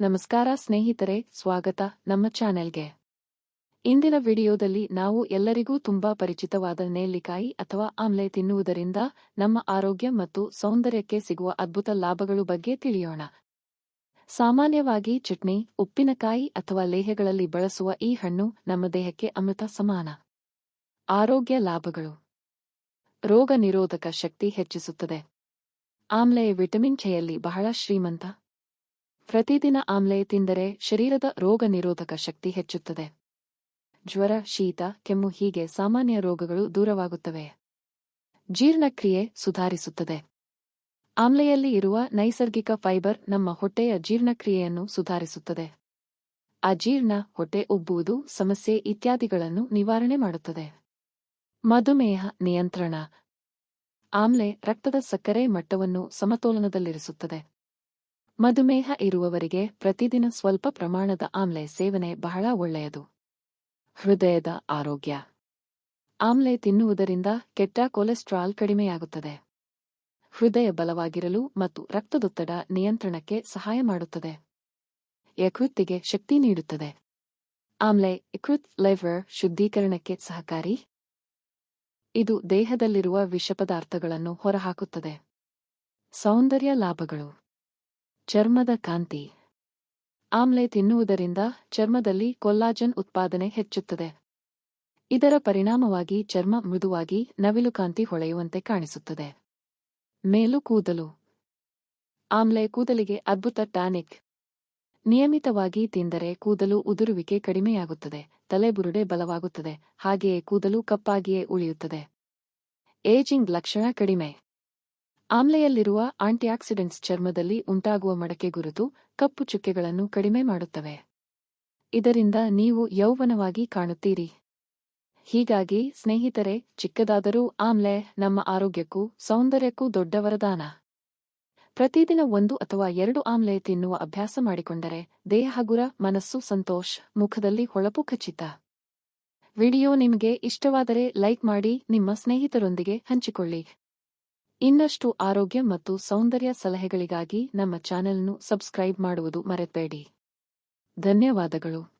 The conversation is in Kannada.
ನಮಸ್ಕಾರ ಸ್ನೇಹಿತರೆ, ಸ್ವಾಗತ ನಮ್ಮ ಚಾನೆಲ್ಗೆ. ಇಂದಿನ ವಿಡಿಯೋದಲ್ಲಿ ನಾವು ಎಲ್ಲರಿಗೂ ತುಂಬಾ ಪರಿಚಿತವಾದ ನೇಲ್ಲಿಕಾಯಿ ಅಥವಾ ಆಮ್ಲೆ ತಿನ್ನುವುದರಿಂದ ನಮ್ಮ ಆರೋಗ್ಯ ಮತ್ತು ಸೌಂದರ್ಯಕ್ಕೆ ಸಿಗುವ ಅದ್ಭುತ ಲಾಭಗಳು ಬಗ್ಗೆ ತಿಳಿಯೋಣ. ಸಾಮಾನ್ಯವಾಗಿ ಚಟ್ನಿ, ಉಪ್ಪಿನಕಾಯಿ ಅಥವಾ ಲೇಹಗಳಲ್ಲಿ ಬಳಸುವ ಈ ಹಣ್ಣು ನಮ್ಮ ದೇಹಕ್ಕೆ ಅಮೃತ ಸಮಾನ. ಆರೋಗ್ಯ ಲಾಭಗಳು. ರೋಗ ನಿರೋಧಕ ಶಕ್ತಿ ಹೆಚ್ಚಿಸುತ್ತದೆ. ಆಮ್ಲೆಯ ವಿಟಮಿನ್ ಛೆಯಲ್ಲಿ ಬಹಳ ಶ್ರೀಮಂತ ಪ್ರತಿದಿನ ಆಮ್ಲೆ ತಿಂದರೆ ಶರೀರದ ರೋಗ ನಿರೋಧಕ ಶಕ್ತಿ ಹೆಚ್ಚುತ್ತದೆ. ಜ್ವರ, ಶೀತ, ಕೆಮ್ಮು ಹೀಗೆ ಸಾಮಾನ್ಯ ರೋಗಗಳು ದೂರವಾಗುತ್ತವೆ. ಜೀರ್ಣಕ್ರಿಯೆ ಸುಧಾರಿಸುತ್ತದೆ. ಆಮ್ಲೆಯಲ್ಲಿ ಇರುವ ನೈಸರ್ಗಿಕ ಫೈಬರ್ ನಮ್ಮ ಹೊಟ್ಟೆಯ ಜೀರ್ಣಕ್ರಿಯೆಯನ್ನು ಸುಧಾರಿಸುತ್ತದೆ. ಅಜೀರ್ಣ ಹೊಟ್ಟೆ ಉಬ್ಬುವುದು, ಸಮಸ್ಯೆ ಇತ್ಯಾದಿಗಳನ್ನು ನಿವಾರಣೆ ಮಾಡುತ್ತದೆ. ಮಧುಮೇಹ ನಿಯಂತ್ರಣ. ಆಮ್ಲೆ ರಕ್ತದ ಸಕ್ಕರೆ ಮಟ್ಟವನ್ನು ಸಮತೋಲನದಲ್ಲಿರಿಸುತ್ತದೆ. ಮಧುಮೇಹ ಇರುವವರಿಗೆ ಪ್ರತಿದಿನ ಸ್ವಲ್ಪ ಪ್ರಮಾಣದ ಆಮ್ಲೆ ಸೇವನೆ ಬಹಳ ಒಳ್ಳೆಯದು. ಹೃದಯದ ಆರೋಗ್ಯ. ಆಮ್ಲೆ ತಿನ್ನುವುದರಿಂದ ಕೆಟ್ಟ ಕೊಲೆಸ್ಟ್ರಾಲ್ ಕಡಿಮೆಯಾಗುತ್ತದೆ. ಹೃದಯ ಬಲವಾಗಿರಲು ಮತ್ತು ರಕ್ತದೊತ್ತಡ ನಿಯಂತ್ರಣಕ್ಕೆ ಸಹಾಯ ಮಾಡುತ್ತದೆ. ಯಕೃತ್ತಿಗೆ ಶಕ್ತಿ ನೀಡುತ್ತದೆ. ಆಮ್ಲೆ ಯಕೃತ್ ಲೈವರ್ ಶುದ್ಧೀಕರಣಕ್ಕೆ ಸಹಕಾರಿ. ಇದು ದೇಹದಲ್ಲಿರುವ ವಿಷಪದಾರ್ಥಗಳನ್ನು ಹೊರಹಾಕುತ್ತದೆ. ಸೌಂದರ್ಯ ಲಾಭಗಳು. ಚರ್ಮದ ಕಾಂತಿ. ಆಮ್ಲೆ ತಿನ್ನುವುದರಿಂದ ಚರ್ಮದಲ್ಲಿ ಕೊಲ್ಲಾಜನ್ ಉತ್ಪಾದನೆ ಹೆಚ್ಚುತ್ತದೆ. ಇದರ ಪರಿಣಾಮವಾಗಿ ಚರ್ಮ ಮೃದುವಾಗಿ ನವಿಲು ಕಾಂತಿ ಹೊಳೆಯುವಂತೆ ಕಾಣಿಸುತ್ತದೆ. ಮೇಲು ಕೂದಲು. ಆಮ್ಲೆ ಕೂದಲಿಗೆ ಅದ್ಭುತ ಟಾನಿಕ್. ನಿಯಮಿತವಾಗಿ ತಿಂದರೆ ಕೂದಲು ಉದುರುವಿಕೆ ಕಡಿಮೆಯಾಗುತ್ತದೆ, ತಲೆಬುರುಡೆ ಬಲವಾಗುತ್ತದೆ, ಹಾಗೆಯೇ ಕೂದಲು ಕಪ್ಪಾಗಿಯೇ ಉಳಿಯುತ್ತದೆ. ಏಜಿಂಗ್ ಲಕ್ಷಣ ಕಡಿಮೆ. ಆಮ್ಲೆಯಲ್ಲಿರುವ ಆಂಟಿಆಕ್ಸಿಡೆಂಟ್ಸ್ ಚರ್ಮದಲ್ಲಿ ಉಂಟಾಗುವ ಮಡಕೆ ಗುರುತು ಕಪ್ಪು ಚುಕ್ಕೆಗಳನ್ನು ಕಡಿಮೆ ಮಾಡುತ್ತವೆ. ಇದರಿಂದ ನೀವು ಯೌವನವಾಗಿ ಕಾಣುತ್ತೀರಿ. ಹೀಗಾಗಿ, ಸ್ನೇಹಿತರೆ, ಚಿಕ್ಕದಾದರೂ ಆಮ್ಲೆ ನಮ್ಮ ಆರೋಗ್ಯಕ್ಕೂ ಸೌಂದರ್ಯಕ್ಕೂ ದೊಡ್ಡ ವರದಾನ. ಪ್ರತಿದಿನ ಒಂದು ಅಥವಾ ಎರಡು ಆಮ್ಲೆ ತಿನ್ನುವ ಅಭ್ಯಾಸ ಮಾಡಿಕೊಂಡರೆ ದೇಹ ಹಗುರ, ಮನಸ್ಸು ಸಂತೋಷ್, ಮುಖದಲ್ಲಿ ಹೊಳಪು ಖಚಿತ. ವಿಡಿಯೋ ನಿಮಗೆ ಇಷ್ಟವಾದರೆ ಲೈಕ್ ಮಾಡಿ, ನಿಮ್ಮ ಸ್ನೇಹಿತರೊಂದಿಗೆ ಹಂಚಿಕೊಳ್ಳಿ. ಇನ್ನಷ್ಟು ಆರೋಗ್ಯ ಮತ್ತು ಸೌಂದರ್ಯ ಸಲಹೆಗಳಿಗಾಗಿ ನಮ್ಮ ಚಾನೆಲ್ನು ಸಬ್ಸ್ಕ್ರೈಬ್ ಮಾಡುವುದು ಮರೆತಬೇಡಿ. ಧನ್ಯವಾದಗಳು.